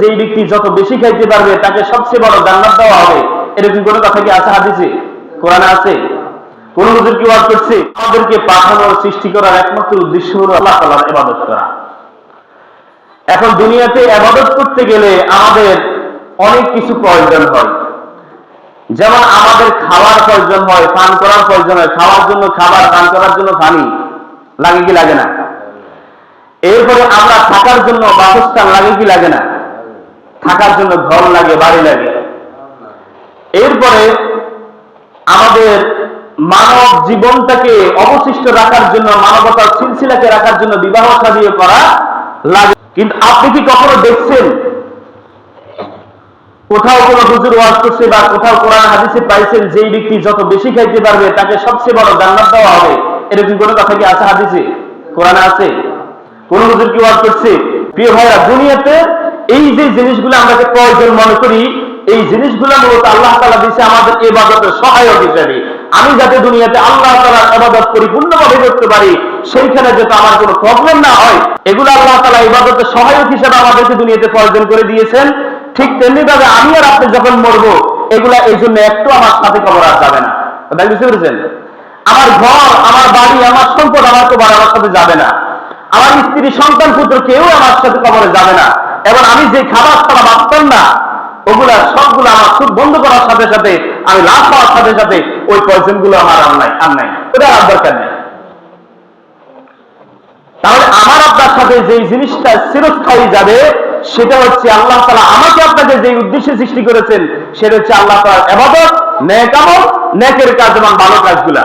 যেই ব্যক্তি যত বেশি খাইতে পারবে, তাকে সবচেয়ে বড় জান্নাত দেওয়া হবে। এরকম কোনো কথা কি আছে হাদিসে? কোরআনে আছে? কোন হুজুর কি ওয়াজ করছে? আমাদেরকে পাঠানোর, সৃষ্টি করার একমাত্র উদ্দেশ্য হলো আল্লাহ তাআলার ইবাদত করা। এখন দুনিয়াতে আবাদত করতে গেলে আমাদের অনেক কিছু প্রয়োজন হয়। যেমন আমাদের খাওয়ার প্রয়োজন হয়, পান করার প্রয়োজন হয়, খাওয়ার জন্য খাবার, পান করার জন্য পানি। লাগে কি লাগে না? এরপরে আমরা থাকার জন্য বাসস্থান লাগে কি লাগে না? থাকার জন্য ঘর লাগে, বাড়ি লাগে। এরপরে আমাদের মানব জীবনটাকে অবশিষ্ট রাখার জন্য, মানবতার সিলসিলাকে রাখার জন্য বিবাহ সাদিয়ে করা লাগে। কিন্তু আপনি কি কখনো দেখছেন? কোথাও কোন হুজুর ওয়াজ করছে বা কোথাও কোরআন, হাদিসে পাইছেন, যেই ব্যক্তি যত বেশি খাইতে পারবে, তাকে সবচেয়ে বড় জান্নাত দেওয়া হবে। এরকম কোনো কথা কি আছে হাদিসে? কোরআনে আছে? কোন হুজুর কি ওয়াজ করছে? প্রিয় ভাইরা, দুনিয়াতে এই যে জিনিসগুলো আমরা যে প্রয়োজন মনে করি, এই জিনিসগুলো মূলত আল্লাহ তালা দিচ্ছে আমাদের এবাদতের সহায়ক হিসেবে। আমি যাতে দুনিয়াতে আল্লাহ তালার আবাদত পরিপূর্ণভাবে করতে পারি, সেইখানে যাতে আমার কোনো প্রবলেম না হয়, এগুলো আল্লাহ তালা ইবাদতের সহায়ক হিসেবে আমাদেরকে দুনিয়াতে প্রয়োজন করে দিয়েছেন। ঠিক তেমনি ভাবে আমি আর আপনি যখন মরবো, এগুলা এই জন্য একটু আমার সাথে কবর আর যাবে না। বুঝতে পেরেছেন? আমার ঘর, আমার বাড়ি, আমার সম্পদ আমার তো আমার সাথে যাবে না। আমার স্ত্রী, সন্তান, পুত্র কেউ আমার সাথে কবরে যাবে না। এবং আমি যে খাবার খাওয়া বাঁচতাম না, ওগুলা সবগুলো আমার সুদ বন্ধ করার সাথে সাথে, আমি লাভ পাওয়ার সাথে সাথে ওই পয়সনগুলো আমার আর নাই আর নাই। ওটা আর দরকার নেই। তাহলে আমার আপনার সাথে যে জিনিসটা চিরস্থায়ী যাবে, সেটা হচ্ছে আল্লাহ তালা আমাকে আপনাকে যে উদ্দেশ্যে সৃষ্টি করেছেন, সেটা হচ্ছে আল্লাহ তালার এবাদত ন্যাক আমল ন্যাকের কাজ এবং ভালো কাজগুলা।